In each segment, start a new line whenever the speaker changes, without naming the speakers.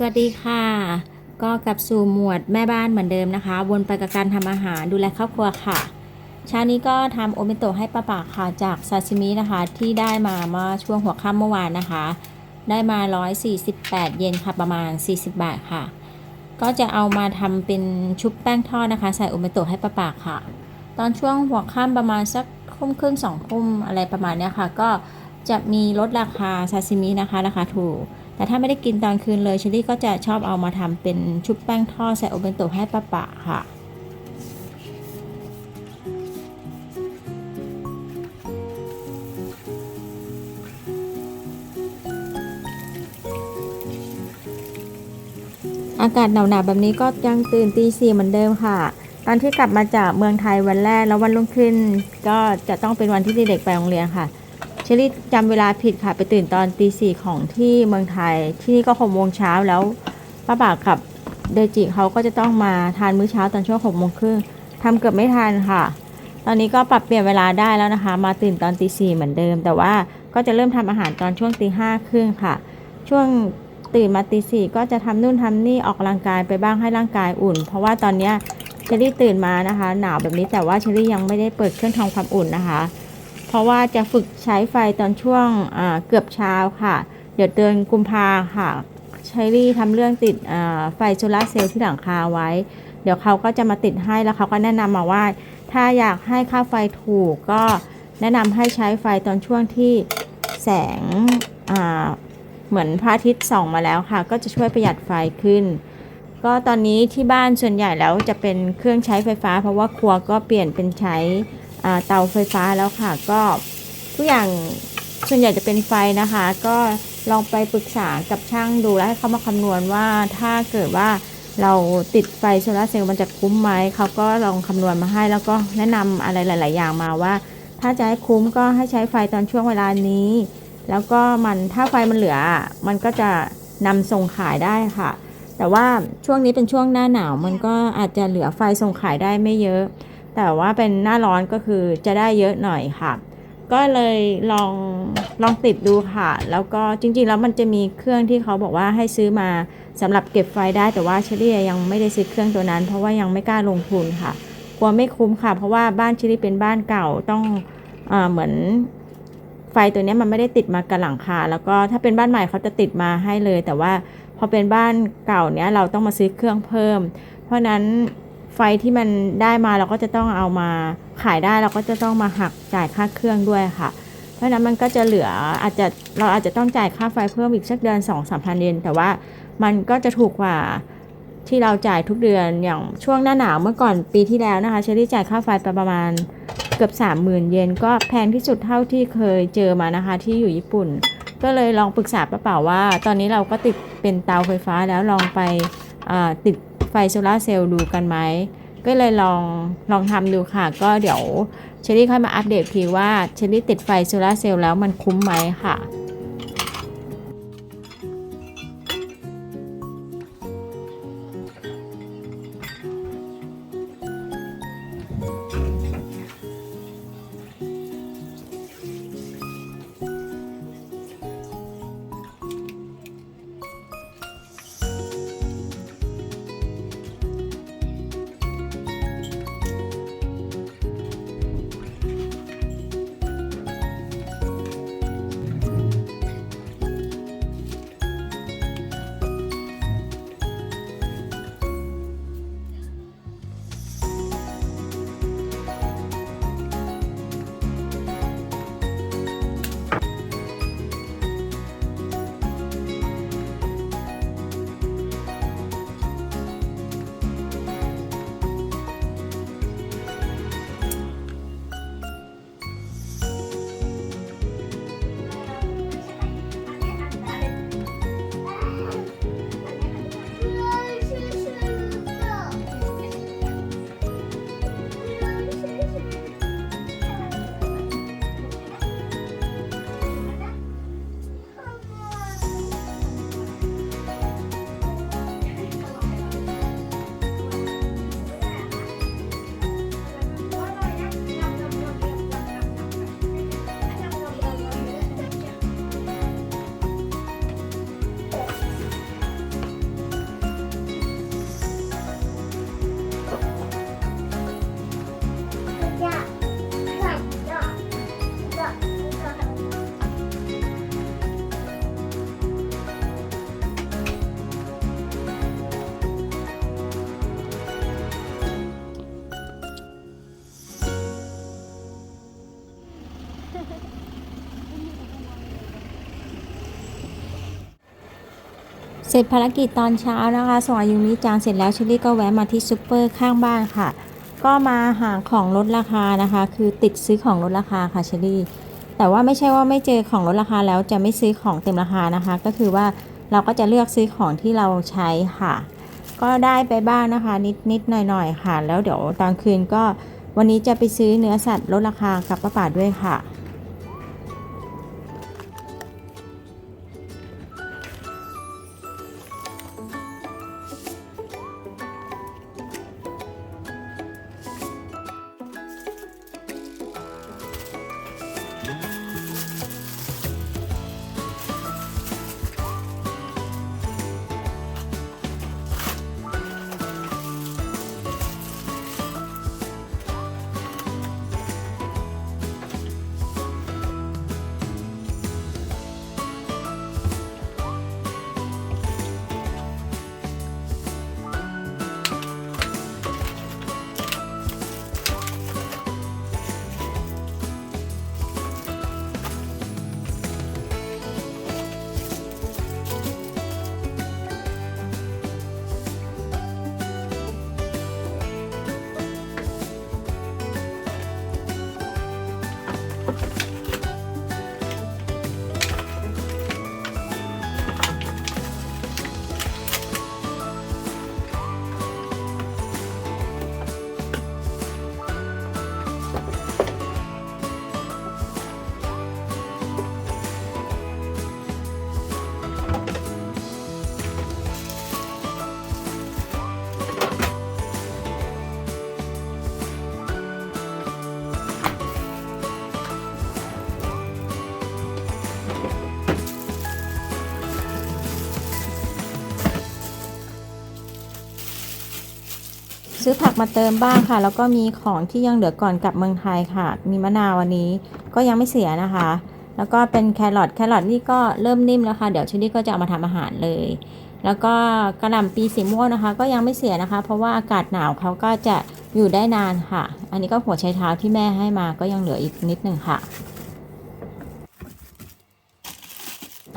สวัสดีค่ะ ก็กลับสู่หมวดแม่บ้านเหมือนเดิมนะคะ วนไปกับการทำอาหารดูแลครอบครัวค่ะ เช้านี้ก็ทำโอเมโตะให้ป้าปากค่ะจากซาซิมินะคะ ที่ได้มาเมื่อช่วงหัวค่ำเมื่อวานนะคะ ได้มา 148 เยนค่ะประมาณ 40 บาทค่ะ ก็จะเอามาทำเป็นชุบแป้งทอดนะคะ ใส่โอเมโตะให้ป้าปากค่ะ ตอนช่วงหัวค่ำประมาณสักทุ่มครึ่งสองทุ่มอะไรประมาณนี้ค่ะ ก็จะมีลดราคาซาซิมินะคะราคาถูก แต่ถ้าไม่ได้กินตอนคืนเลยเชอรี่ก็จะชอบเอามาทำเป็นชุบแป้งทอดใส่โอเบนโตให้ป้าปะค่ะอากาศหนาวๆแบบนี้ก็ยังตื่นตีสี่เหมือนเดิมค่ะ ตอนที่กลับมาจากเมืองไทยวันแรกแล้ววันรุ่งขึ้น ก็จะต้องเป็นวันที่เด็กๆไปโรงเรียนค่ะ ชอรี่จำเวลาผิดค่ะ ไปตื่นตอนตีสี่ของที่เมืองไทย ที่นี่ก็หกโมงเช้าแล้วป้าบ่าวกับเดจิเขาก็จะต้องมาทานมื้อเช้าตอนช่วงหกโมงครึ่งทำเกือบไม่ทันค่ะ ตอนนี้ก็ปรับเปลี่ยนเวลาได้แล้วนะคะ มาตื่นตอนตีสี่เหมือนเดิม แต่ว่าก็จะเริ่มทำอาหารตอนช่วงตีห้าครึ่งค่ะ ช่วงตื่นมาตีสี่ก็จะทำนู่นทำนี่ออกกำลังกายไปบ้างให้ร่างกายอุ่น เพราะว่าตอนเนี้ยเชอรี่ตื่นมานะคะ หนาวแบบนี้แต่ว่าเชอรี่ยังไม่ได้เปิดเครื่องทำความอุ่นนะคะ เพราะว่าจะฝึกใช้ไฟตอนช่วงเกือบเช้าค่ะ เดี๋ยวเดือนกุมภาค่ะช้รี่ทำเรื่องติดไฟโซลาเซลล์ที่หลังคาไว้ เดี๋ยวเขาก็จะมาติดให้แล้วเขาก็แนะนำมาว่า ถ้าอยากให้ค่าไฟถูกก็แนะนำให้ใช้ไฟตอนช่วงที่แสงเหมือนพระอาทิตย์ส่องมาแล้วค่ะ ก็จะช่วยประหยัดไฟขึ้น ก็ตอนนี้ที่บ้านส่วนใหญ่แล้วจะเป็นเครื่องใช้ไฟฟ้า เพราะว่าครัวก็เปลี่ยนเป็นใช้ เตาไฟฟ้าแล้วค่ะ ก็ทุกอย่างส่วนใหญ่จะเป็นไฟนะคะ ก็ลองไปปรึกษากับช่างดูแล้วให้เขามาคำนวณว่าถ้าเกิดว่าเราติดไฟโซลาร์เซลล์มันจะคุ้มไหมเขาก็ลองคำนวณมาให้ แล้วก็แนะนำอะไรหลาย ๆ อย่างมาว่า ถ้าจะให้คุ้มก็ให้ใช้ไฟตอนช่วงเวลานี้ แล้วก็มันถ้าไฟมันเหลือ มันก็จะนำส่งขายได้ค่ะ แต่ว่าช่วงนี้เป็นช่วงหน้าหนาว มันก็อาจจะเหลือไฟส่งขายได้ไม่เยอะ แต่ว่าเป็นหน้าร้อนก็คือจะได้เยอะหน่อยค่ะ ก็เลยลองลองติดดูค่ะ แล้วก็จริงๆแล้วมันจะมีเครื่องที่เขาบอกว่าให้ซื้อมาสำหรับเก็บไฟได้แต่ว่าเชอรี่ยังไม่ได้ซื้อเครื่องตัวนั้น เพราะว่ายังไม่กล้าลงทุนค่ะกลัวไม่คุ้มค่ะ เพราะว่าบ้านเชอรี่เป็นบ้านเก่าต้องอเหมือนไฟตัวนี้มันไม่ได้ติดมากับหลังคาแล้วก็ถ้าเป็นบ้านใหม่เขาจะติดมาให้เลย แต่ว่าพอเป็นบ้านเก่าเนี้ยเราต้องมาซื้อเครื่องเพิ่ม เพราะนั้น ไฟที่มันได้มาเราก็จะต้องเอามาขายได้เราก็จะต้องมาหักจ่ายค่าเครื่องด้วยค่ะ เพราะนั้นมันก็จะเหลืออาจจะเราอาจจะต้องจ่ายค่าไฟเพิ่มอีกสักเดือน2 3 0 0 0เยนแต่ว่ามันก็จะถูกกว่าที่เราจ่ายทุกเดือนอย่างช่วงหน้าหนาวเมื่อก่อนปีที่แล้วนะคะเชอรี่จ่ายค่าไฟไปประมาณเกือบ 30,000 เยนก็แพงที่สุดเท่าที่เคยเจอมานะคะที่อยู่ญี่ปุ่น ก็เลยลองปรึกษาป้าเป่าว่า ตอนนี้เราก็ติดเป็นเตาไฟฟ้าแล้วลองไปติด ไฟโซลาร์เซลล์ดูกันไหม ก็เลยลองลองทำดูค่ะ ก็เดี๋ยวเชอรี่ค่อยมาอัปเดตทีว่าเชอรี่ติดไฟโซลาร์เซลล์แล้วมันคุ้มไหมค่ะ ร็จภารกิจตอนเช้านะคะส่งอายุมิจางเสร็จแล้วเชลลี่ก็แวะมาที่ซูเปอร์ข้างบ้านค่ะ ก็มาหาของลดราคานะคะ คือติดซื้อของลดราคาค่ะเชลลี่แต่ว่าไม่ใช่ว่าไม่เจอของลดราคาแล้วจะไม่ซื้อของเต็มราคานะคะ ก็คือว่าเราก็จะเลือกซื้อของที่เราใช้ค่ะ ก็ได้ไปบ้างนะคะ นิดนิดหน่อยหน่อยค่ะ แล้วเดี๋ยวตอนคืนก็วันนี้จะไปซื้อเนื้อสัตว์ลดราคากับป้าป่าด้วยค่ะ ซื้อผักมาเติมบ้างค่ะ แล้วก็มีของที่ยังเหลือก่อนกลับเมืองไทยค่ะ มีมะนาววันนี้ก็ยังไม่เสียนะคะ แล้วก็เป็นแครอทแครอทนี่ก็เริ่มนิ่มแล้วค่ะ เดี๋ยวชลลี่ก็จะเอามาทำอาหารเลย แล้วก็กระหล่ำปีสีม่วงนะคะ ก็ยังไม่เสียนะคะ เพราะว่าอากาศหนาวเขาก็จะอยู่ได้นานค่ะ อันนี้ก็หัวไชเท้าที่แม่ให้มาก็ยังเหลืออีกนิดหนึ่งค่ะ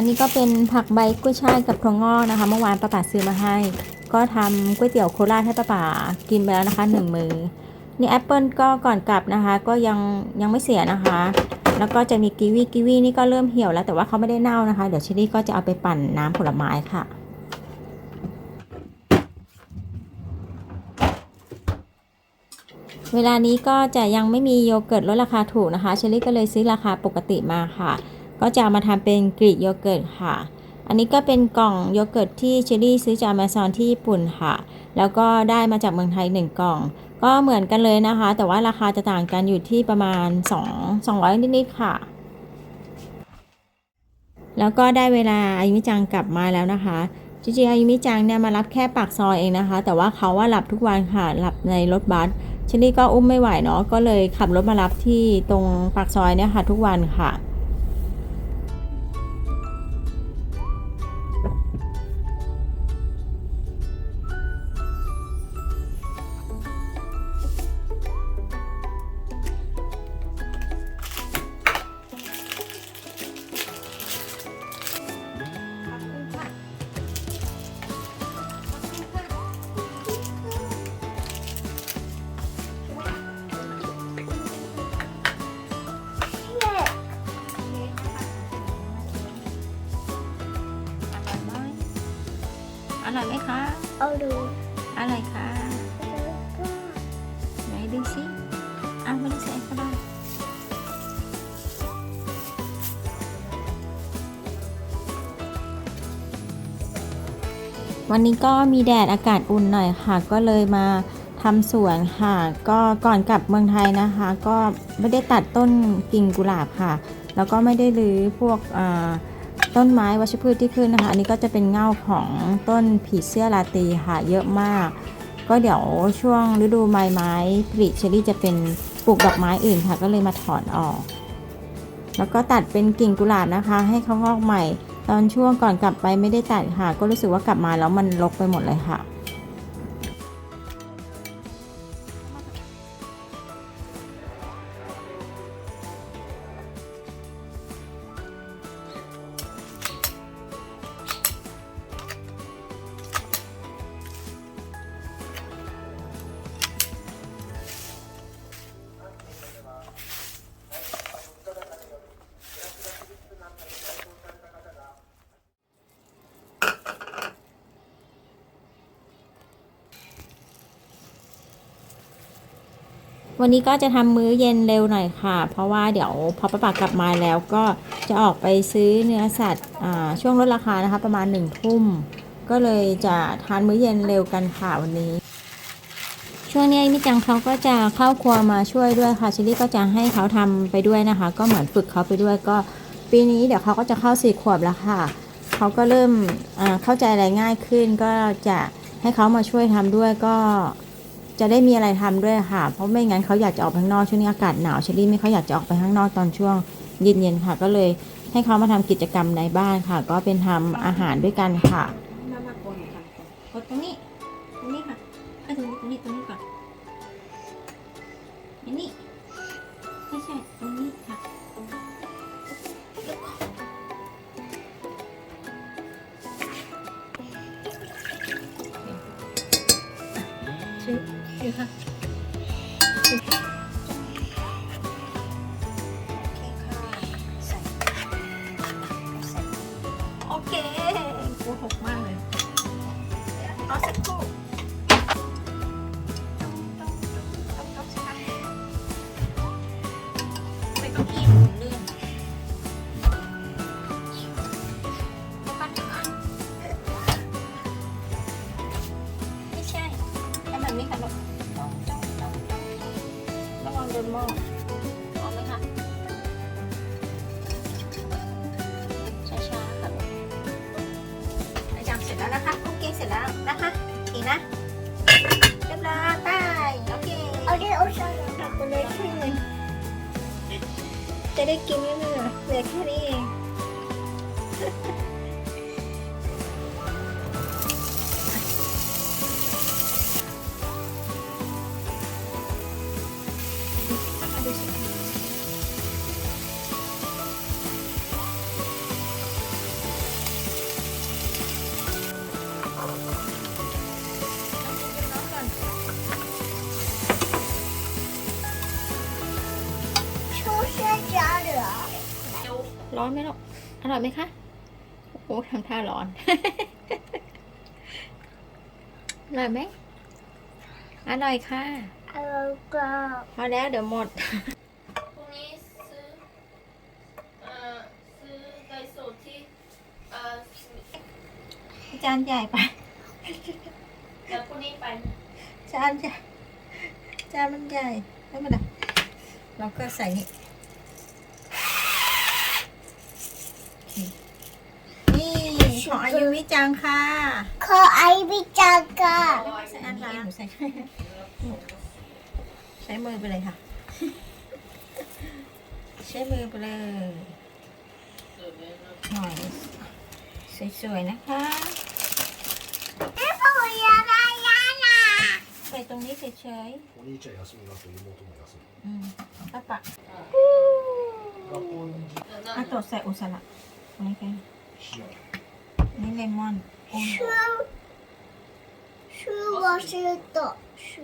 อันนี้ก็เป็นผักใบกุ้ยช่ายกับถั่วงอกนะคะ เมื่อวานป้าป๋าซื้อมาให้ ก็ทำก๋วยเตี๋ยวโคราชให้ป้าป๋ากินไปแล้วนะคะหนึ่งมือนี่แอปเปิลก็ก่อนกลับนะคะ ก็ยังยังไม่เสียนะคะ แล้วก็จะมีกีวีกีวีนี่ก็เริ่มเหี่ยวแล้วแต่ว่าเขาไม่ได้เน่านะคะ เดี๋ยวเชลลี่ก็จะเอาไปปั่นน้ำผลไม้ค่ะเวลานี้ก็จะยังไม่มีโยเกิร์ตลดราคาถูกนะคะเชลลี่ก็เลยซื้อราคาปกติมาค่ะ ก็จะเอามาทำเป็นกรีกโยเกิร์ตค่ะ อันนี้ก็เป็นกล่องโยเกิร์ตที่เชลลี่ซื้อจาก Amazon ที่ญี่ปุ่นค่ะ แล้วก็ได้มาจากเมืองไทย 1 กล่อง ก็เหมือนกันเลยนะคะ แต่ว่าราคาจะต่างกันอยู่ที่ประมาณ 2 200 นิดๆค่ะ แล้วก็ได้เวลาอายุมิจังกลับมาแล้วนะคะจริงๆอายุมิจังเนี่ยมารับแค่ปากซอยเองนะคะ แต่ว่าเขาว่าหลับทุกวันค่ะหลับในรถบัสเชลลี่ก็อุ้มไม่ไหวเนาะก็เลยขับรถมารับที่ตรงปากซอยเนี่ยค่ะทุกวันค่ะ อา
ดู
อร่อยค่ะไหนดูสิอ้าวไม่ได้ใส่ก็ได้วันนี้ก็มีแดดอากาศอุ่นหน่อยค่ะ ก็เลยมาทำสวนค่ะ ก็ก่อนกลับเมืองไทยนะคะ ก็ไม่ได้ตัดต้นกิ่งกุหลาบค่ะ แล้วก็ไม่ได้รื้อพวกอ่า ต้นไม้วัชพืชที่ขึ้นนะคะ อันนี้ก็จะเป็นเงาของต้นผีเสื้อราตีค่ะเยอะมาก ก็เดี๋ยวช่วงฤดูใบไม้ผลิเชอรี่จะเป็นปลูกดอกไม้อื่นค่ะ ก็เลยมาถอนออก แล้วก็ตัดเป็นกิ่งกุหลาบนะคะ ให้เขางอกใหม่ ตอนช่วงก่อนกลับไปไม่ได้ตัดค่ะ ก็รู้สึกว่ากลับมาแล้วมันรกไปหมดเลยค่ะ วันนี้ก็จะทำมื้อเย็นเร็วหน่อยค่ะ เพราะว่าเดี๋ยวพอป้าปากลับมาแล้วก็จะออกไปซื้อเนื้อสัตว์ช่วงลดราคานะคะ ประมาณหนึ่งทุ่มก็เลยจะทานมื้อเย็นเร็วกันค่ะวันนี้ ช่วงนี้มิจังเขาก็จะเข้าครัวมาช่วยด้วยค่ะชิลลี่ก็จะให้เขาทำไปด้วยนะคะ ก็เหมือนฝึกเขาไปด้วยก็ปีนี้เดี๋ยวเขาก็จะเข้าสี่ขวบแล้วค่ะเขาก็เริ่มเข้าใจอะไรง่ายขึ้น ก็จะให้เขามาช่วยทำด้วยก็ จะได้มีอะไรทำด้วยค่ะ เพราะไม่งั้นเขาอยากจะออกไปข้างนอกช่วงนี้อากาศหนาวเชอรี่ไม่เขาอยากจะออกไปข้างนอกตอนช่วงเย็นๆค่ะ ก็เลยให้เขามาทำกิจกรรมในบ้านค่ะ ก็เป็นทำอาหารด้วยกันค่ะมามากดตรงนี้ตรงนี้ค่ะตรงนี้ตรงนี้ตรงนี้ก่อน กินไม่เหลือเหลือแค่นี้เอง ร้อนไหมลูกอร่อยไหมคะ โอ้ทำท่าร้อน อร่อยไหมอร่อยค่ะ
อร่อยก็
พอแล้วเดี๋ยวหมด
พรุ่งนี้ซื้อ เอ่อ ซื้อไก่สดที่ เอ่อ
จานใหญ่ไป
เดี๋ยวพรุ่งนี้ไปนะ
จานใหญ่ จานมันใหญ่ไม่เป็นไรเราก็ใส่นี่ ของอายุวิจังค่ะ
可爱比这个，
ใส่อันนี้หนูใส่ใช้มือไปเลยค่ะ ใช้มือไปเลย หน่อย สวยๆนะคะ
那个我要来呀啦。
ใส่ตรงนี้เฉย
お兄ちゃん休みの後妹も休み
ๆอืมแล้วปะ
学校に
อ่ะตดใส่อุสระอันนี้กัน
しよう
อั นี่เลมอนชูชู
วอชิโตชู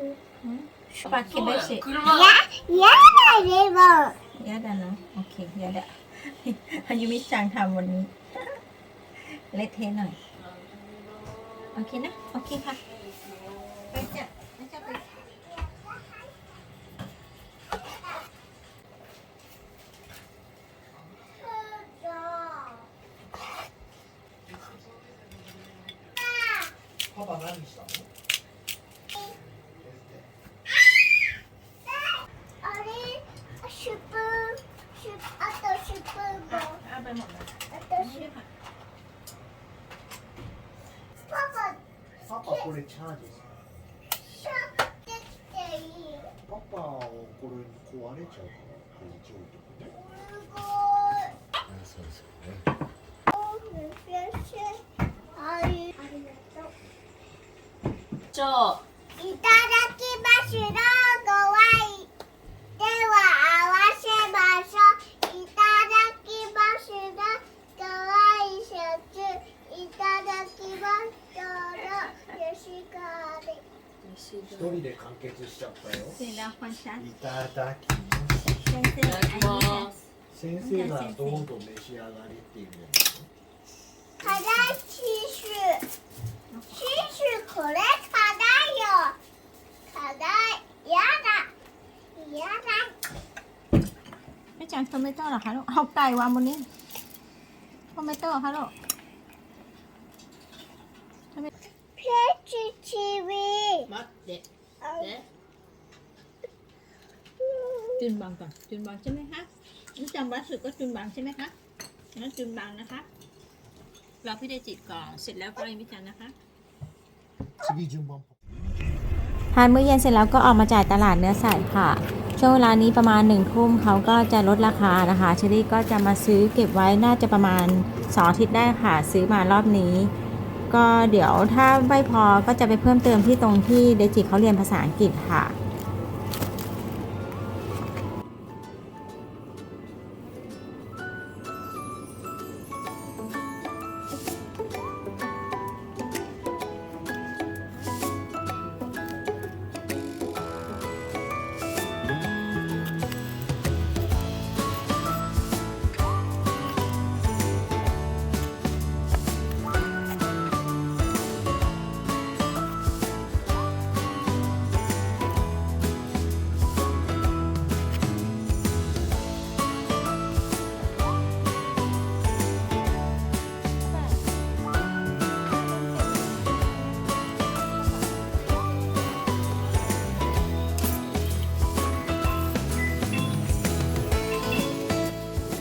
ชูปากกินได้สิ
ยะยะได้
เลมอนยะได้นะโอเคยะไดะอันยูมิจังทำวันนี้ เละเทหน่อย โอเคนะ โอเคค่ะ
これチャージ
シャッてきていい
パパをこれ壊れちゃうからこ置いとくね
すごい
そうですよね。
ありがとう。
ちょ
いただきますの
一人で完結しちゃったよ。いただき
ます。
先生がどうぞ召し上がりっていうんです。
シシュシシュこれ辛いよ辛いやだ
やだめちゃん止めたラハロ北海ワモニトメトラハロ止め เพชรทีวีมา
เด็
ดเด็ด
จุนบางก่อนจุนบางใช่ไหมคะนี่จำวัดสึกก็จุนบางใช่ไหมคะงั้นจุนบางนะคะเราพี่เดจิตก่อนเสร็จแล้วก็เลยมิจันนะคะ
ชีวิจุนบาง
ทานมื้อเย็นเสร็จแล้วก็ออกมาจ่ายตลาดเนื้อสัตว์ค่ะ ช่วงเวลานี้ประมาณหนึ่งทุ่มเขาก็จะลดราคานะคะเชอรี่ก็จะมาซื้อเก็บไว้น่าจะประมาณสองอาทิตย์ได้ค่ะ ซื้อมารอบนี้ ก็เดี๋ยวถ้าไม่พอก็จะไปเพิ่มเติมที่ตรงที่เดจิเขาเรียนภาษาอังกฤษค่ะ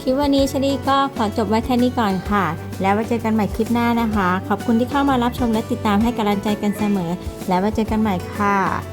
คลิปวันนี้ชลีก็ขอจบไว้แค่นี้ก่อนค่ะ แล้วไว้เจอกันใหม่คลิปหน้านะคะ ขอบคุณที่เข้ามารับชมและติดตามให้กำลังใจกันเสมอ แล้วไว้เจอกันใหม่ค่ะ